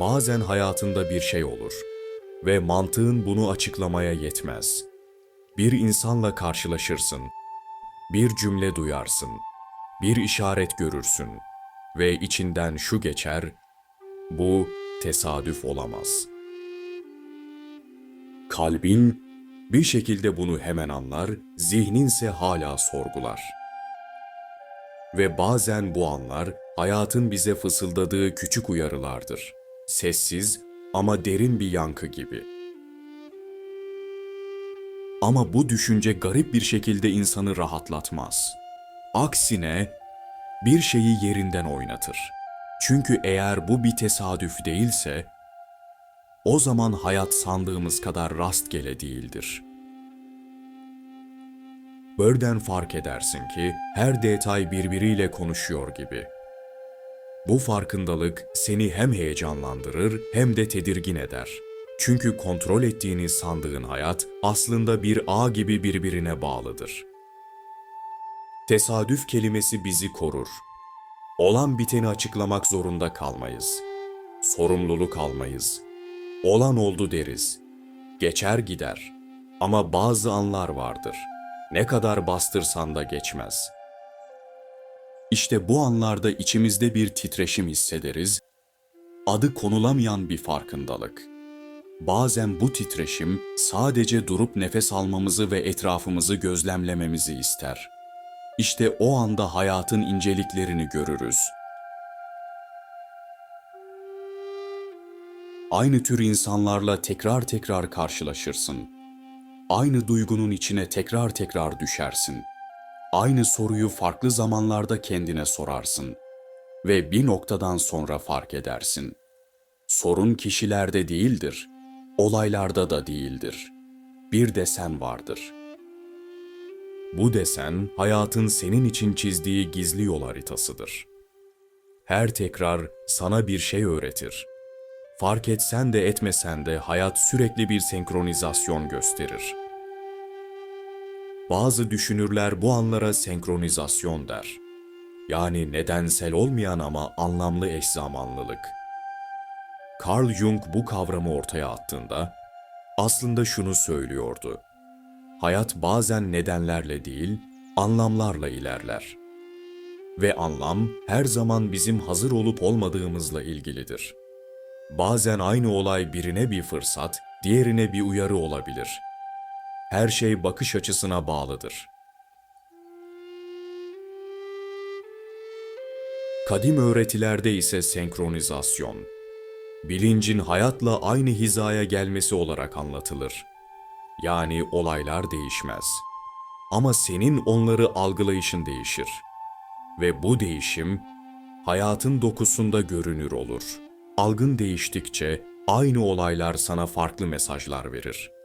bazen hayatında bir şey olur ve mantığın bunu açıklamaya yetmez. Bir insanla karşılaşırsın, bir cümle duyarsın, bir işaret görürsün ve içinden şu geçer, bu tesadüf olamaz. Kalbin bir şekilde bunu hemen anlar, zihninse hala sorgular. Ve bazen bu anlar hayatın bize fısıldadığı küçük uyarılardır. Sessiz ama derin bir yankı gibi. Ama bu düşünce garip bir şekilde insanı rahatlatmaz. Aksine bir şeyi yerinden oynatır. Çünkü eğer bu bir tesadüf değilse, o zaman hayat sandığımız kadar rastgele değildir. Birden fark edersin ki her detay birbiriyle konuşuyor gibi. Bu farkındalık seni hem heyecanlandırır hem de tedirgin eder. Çünkü kontrol ettiğini sandığın hayat aslında bir ağ gibi birbirine bağlıdır. Tesadüf kelimesi bizi korur. Olan biteni açıklamak zorunda kalmayız. Sorumluluk almayız. Olan oldu deriz. Geçer gider. Ama bazı anlar vardır. Ne kadar bastırsan da geçmez. İşte bu anlarda içimizde bir titreşim hissederiz. Adı konulamayan bir farkındalık. Bazen bu titreşim sadece durup nefes almamızı ve etrafımızı gözlemlememizi ister. İşte o anda hayatın inceliklerini görürüz. Aynı tür insanlarla tekrar tekrar karşılaşırsın. Aynı duygunun içine tekrar tekrar düşersin. Aynı soruyu farklı zamanlarda kendine sorarsın ve bir noktadan sonra fark edersin. Sorun kişilerde değildir, olaylarda da değildir. Bir desen vardır. Bu desen hayatın senin için çizdiği gizli yol haritasıdır. Her tekrar sana bir şey öğretir. Fark etsen de etmesen de hayat sürekli bir senkronizasyon gösterir. Bazı düşünürler bu anlara senkronizasyon der. Yani nedensel olmayan ama anlamlı eş zamanlılık. Carl Jung bu kavramı ortaya attığında aslında şunu söylüyordu. Hayat bazen nedenlerle değil, anlamlarla ilerler. Ve anlam her zaman bizim hazır olup olmadığımızla ilgilidir. Bazen aynı olay birine bir fırsat, diğerine bir uyarı olabilir. Her şey bakış açısına bağlıdır. Kadim öğretilerde ise senkronizasyon, bilincin hayatla aynı hizaya gelmesi olarak anlatılır. Yani olaylar değişmez. Ama senin onları algılayışın değişir. Ve bu değişim hayatın dokusunda görünür olur. Algın değiştikçe aynı olaylar sana farklı mesajlar verir.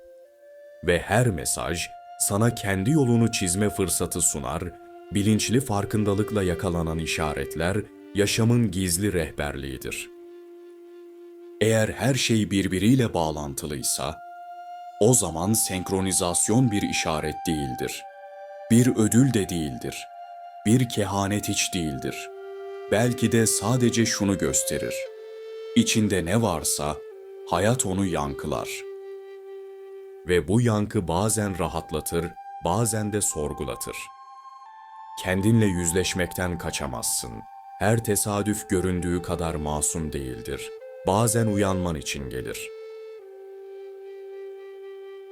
Ve her mesaj sana kendi yolunu çizme fırsatı sunar, bilinçli farkındalıkla yakalanan işaretler yaşamın gizli rehberliğidir. Eğer her şey birbiriyle bağlantılıysa, o zaman senkronizasyon bir işaret değildir. Bir ödül de değildir. Bir kehanet hiç değildir. Belki de sadece şunu gösterir. İçinde ne varsa hayat onu yankılar. Ve bu yankı bazen rahatlatır, bazen de sorgulatır. Kendinle yüzleşmekten kaçamazsın. Her tesadüf göründüğü kadar masum değildir. Bazen uyanman için gelir.''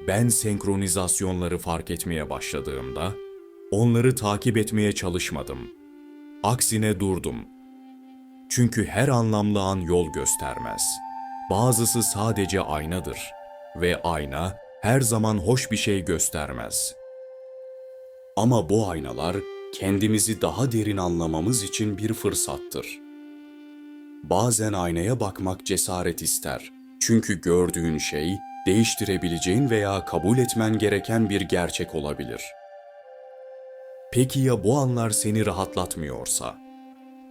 Ben senkronizasyonları fark etmeye başladığımda onları takip etmeye çalışmadım. Aksine durdum. Çünkü her anlamlı an yol göstermez. Bazısı sadece aynadır ve ayna her zaman hoş bir şey göstermez. Ama bu aynalar kendimizi daha derin anlamamız için bir fırsattır. Bazen aynaya bakmak cesaret ister. Çünkü gördüğün şey değiştirebileceğin veya kabul etmen gereken bir gerçek olabilir. Peki ya bu anlar seni rahatlatmıyorsa?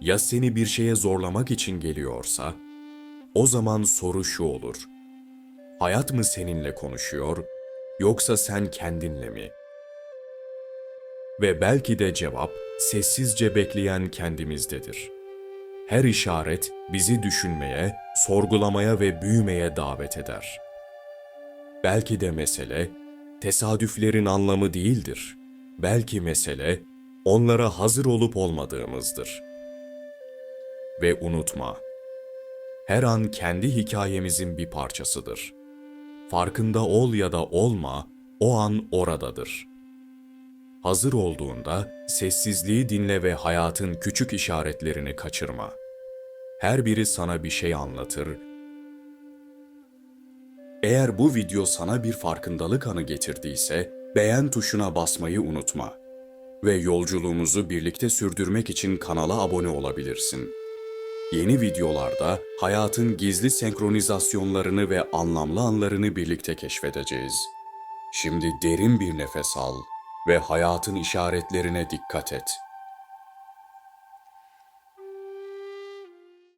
Ya seni bir şeye zorlamak için geliyorsa? O zaman soru şu olur. Hayat mı seninle konuşuyor yoksa sen kendinle mi? Ve belki de cevap sessizce bekleyen kendimizdedir. Her işaret bizi düşünmeye, sorgulamaya ve büyümeye davet eder. Belki de mesele tesadüflerin anlamı değildir. Belki mesele onlara hazır olup olmadığımızdır. Ve unutma, her an kendi hikayemizin bir parçasıdır. Farkında ol ya da olma, o an oradadır. Hazır olduğunda sessizliği dinle ve hayatın küçük işaretlerini kaçırma. Her biri sana bir şey anlatır. Eğer bu video sana bir farkındalık anı getirdiyse, beğen tuşuna basmayı unutma. Ve yolculuğumuzu birlikte sürdürmek için kanala abone olabilirsin. Yeni videolarda hayatın gizli senkronizasyonlarını ve anlamlı anlarını birlikte keşfedeceğiz. Şimdi derin bir nefes al ve hayatın işaretlerine dikkat et.